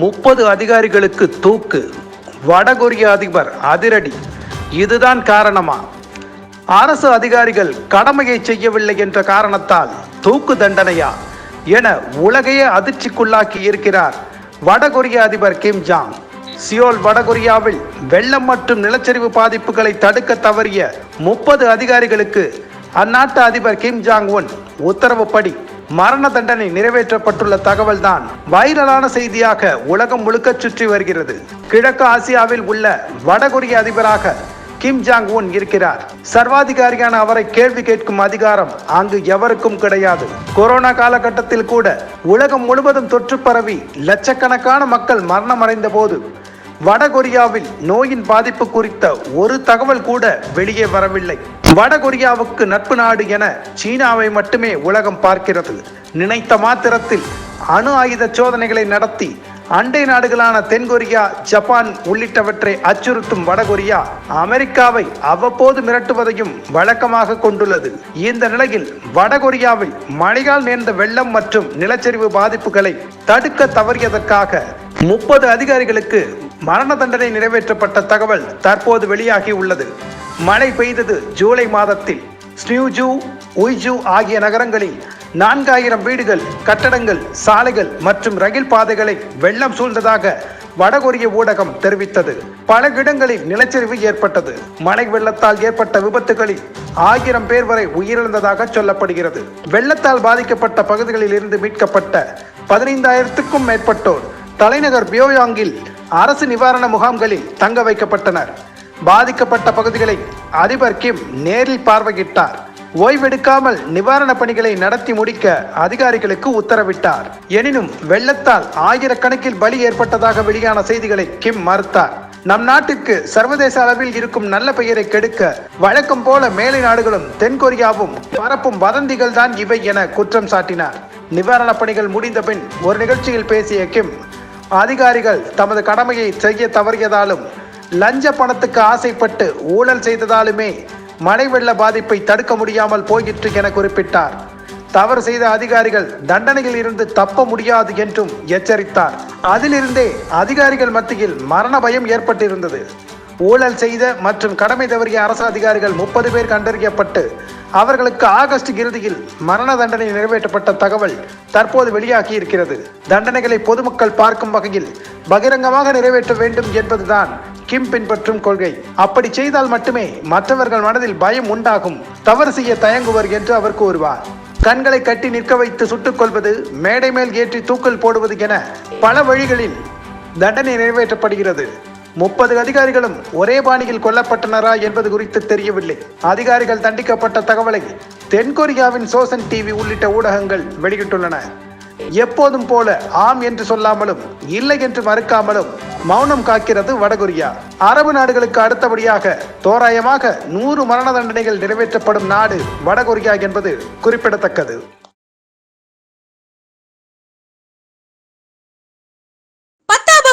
முப்பது அதிகாரிகளுக்கு தூக்கு. வடகொரிய அதிபர் அதிரடி. இதுதான் காரணமா? அரசு அதிகாரிகள் கடமையை செய்யவில்லை என்ற காரணத்தால் தூக்கு தண்டனையா? என உலகையே அதிர்ச்சிக்குள்ளாக்கி இருக்கிறார் வடகொரிய அதிபர் கிம் ஜாங். சியோல் வடகொரியாவில் வெள்ளம் மற்றும் நிலச்சரிவு பாதிப்புகளை தடுக்க தவறிய முப்பது அதிகாரிகளுக்கு அந்நாட்டு அதிபர் கிம் ஜாங் உன் உத்தரவுப்படி மரண தண்டனை நிறைவேற்றப்பட்டுள்ள தகவல்தான் வைரலான செய்தியாக உலகம் முழுக்க சுற்றி வருகிறது. கிழக்கு ஆசியாவில் உள்ள வடகொரிய அதிபராக கிம் ஜாங் உன் இருக்கிறார். சர்வாதிகாரியான அவரை கேள்வி கேட்கும் அதிகாரம் அங்கு எவருக்கும் கிடையாது. கொரோனா காலகட்டத்தில் கூட உலகம் முழுவதும் தொற்று பரவி லட்சக்கணக்கான மக்கள் மரணமடைந்த போது வடகொரியாவில் நோயின் பாதிப்பு குறித்த ஒரு தகவல் கூட வெளியே வரவில்லை. வடகொரியாவுக்கு நட்பு நாடு என சீனாவை மட்டுமே உலகம் பார்க்கிறது. நினைத்த மாத்திரத்தில் அணு ஆயுத சோதனைகளை நடத்தி அண்டை நாடுகளான தென்கொரியா ஜப்பான் உள்ளிட்டவற்றை அச்சுறுத்தும் வடகொரியா அமெரிக்காவை அவ்வப்போது மிரட்டுவதையும் வழக்கமாக கொண்டுள்ளது. இந்த நிலையில் வடகொரியாவில் மழையால் நேர்ந்த வெள்ளம் மற்றும் நிலச்சரிவு பாதிப்புகளை தடுக்க தவறியதற்காக முப்பது அதிகாரிகளுக்கு மரண தண்டனை நிறைவேற்றப்பட்ட தகவல் தற்போது வெளியாகி உள்ளது. மழை பெய்தது ஜூலை மாதத்தில். ஸ்னியூஜூ உய்ஜூ ஆகிய நகரங்களில் நான்காயிரம் வீடுகள் கட்டடங்கள் சாலைகள் மற்றும் ரயில் பாதைகளை வெள்ளம் சூழ்ந்ததாக வடகொரிய ஊடகம் தெரிவித்தது. பல இடங்களில் நிலச்சரிவு ஏற்பட்டது. மழை வெள்ளத்தால் ஏற்பட்ட விபத்துகளில் ஆயிரம் பேர் வரை உயிரிழந்ததாக சொல்லப்படுகிறது. வெள்ளத்தால் பாதிக்கப்பட்ட பகுதிகளில் இருந்து மீட்கப்பட்ட பதினைந்தாயிரத்துக்கும் மேற்பட்டோர் தலைநகர் பியோயாங்கில் அரசு நிவாரண முகாம்களில் தங்க வைக்கப்பட்டனர். பாதிக்கப்பட்ட பகுதிகளை அதிபர் கிம் நேரில் பார்வையிட்டார். ஓய்வெடுக்காமல் நிவாரணப் பணிகளை நடத்தி முடிக்க அதிகாரிகளுக்கு உத்தரவிட்டார். எனினும் வெள்ளத்தால் ஆயிரக்கணக்கில் பலி ஏற்பட்டதாக வெளியான செய்திகளை கிம் மறுத்தார். நம் நாட்டிற்கு சர்வதேச அளவில் இருக்கும் நல்ல பெயரை கெடுக்க வழக்கம் போல மேலை நாடுகளும் தென்கொரியாவும் பரப்பும் வதந்திகள் தான் இவை என குற்றம் சாட்டினார். நிவாரணப் பணிகள் முடிந்த பின் ஒரு நிகழ்ச்சியில் பேசிய கிம் அதிகாரிகள் தமது கடமையை செய்ய தவறியதாலும் லஞ்ச பணத்துக்கு ஆசைப்பட்டு ஊழல் செய்ததாலுமே மழை வெள்ள பாதிப்பை தடுக்க முடியாமல் போயிற்று என குறிப்பிட்டார். தவறு செய்த அதிகாரிகள் தண்டனையில் இருந்து தப்ப முடியாது என்றும் எச்சரித்தார். அதிலிருந்தே அதிகாரிகள் மத்தியில் மரண பயம் ஏற்பட்டிருந்தது. ஊழல் செய்த மற்றும் கடமை தவறிய அரசு அதிகாரிகள் முப்பது பேர் கண்டறியப்பட்டு அவர்களுக்கு ஆகஸ்ட் இறுதியில் மரண தண்டனை நிறைவேற்றப்பட்ட தகவல் தற்போது வெளியாகி இருக்கிறது. தண்டனைகளை பொதுமக்கள் பார்க்கும் வகையில் பகிரங்கமாக நிறைவேற்ற வேண்டும் என்பதுதான் கிம் பின்பற்றும் கொள்கை. அப்படி செய்தால் மட்டுமே மற்றவர்கள் மனதில் பயம் உண்டாகும். தவறு செய்ய தயங்குவர் என்று அவர் கூறுவார். கண்களை கட்டி நிற்க வைத்து சுட்டுக் கொள்வது மேடை மேல் ஏற்றி தூக்கல் போடுவது என பல வழிகளில் தண்டனை நிறைவேற்றப்படுகிறது. முப்பது அதிகாரிகளும் ஒரே பாணியில் கொல்லப்பட்டனரா என்பது குறித்து தெரியவில்லை. அதிகாரிகள் தண்டிக்கப்பட்ட தகவலை தென்கொரியாவின் சோசன் டிவி உள்ளிட்ட ஊடகங்கள் வெளியிட்டுள்ளன. எப்போதும் போல ஆம் என்று சொல்லாமலும் இல்லை என்று மறுக்காமலும் மௌனம் காக்கிறது வடகொரியா. அரபு நாடுகளுக்கு அடுத்தபடியாக தோராயமாக நூறு மரண தண்டனைகள் நிறைவேற்றப்படும் நாடு வடகொரியா என்பது குறிப்பிடத்தக்கது.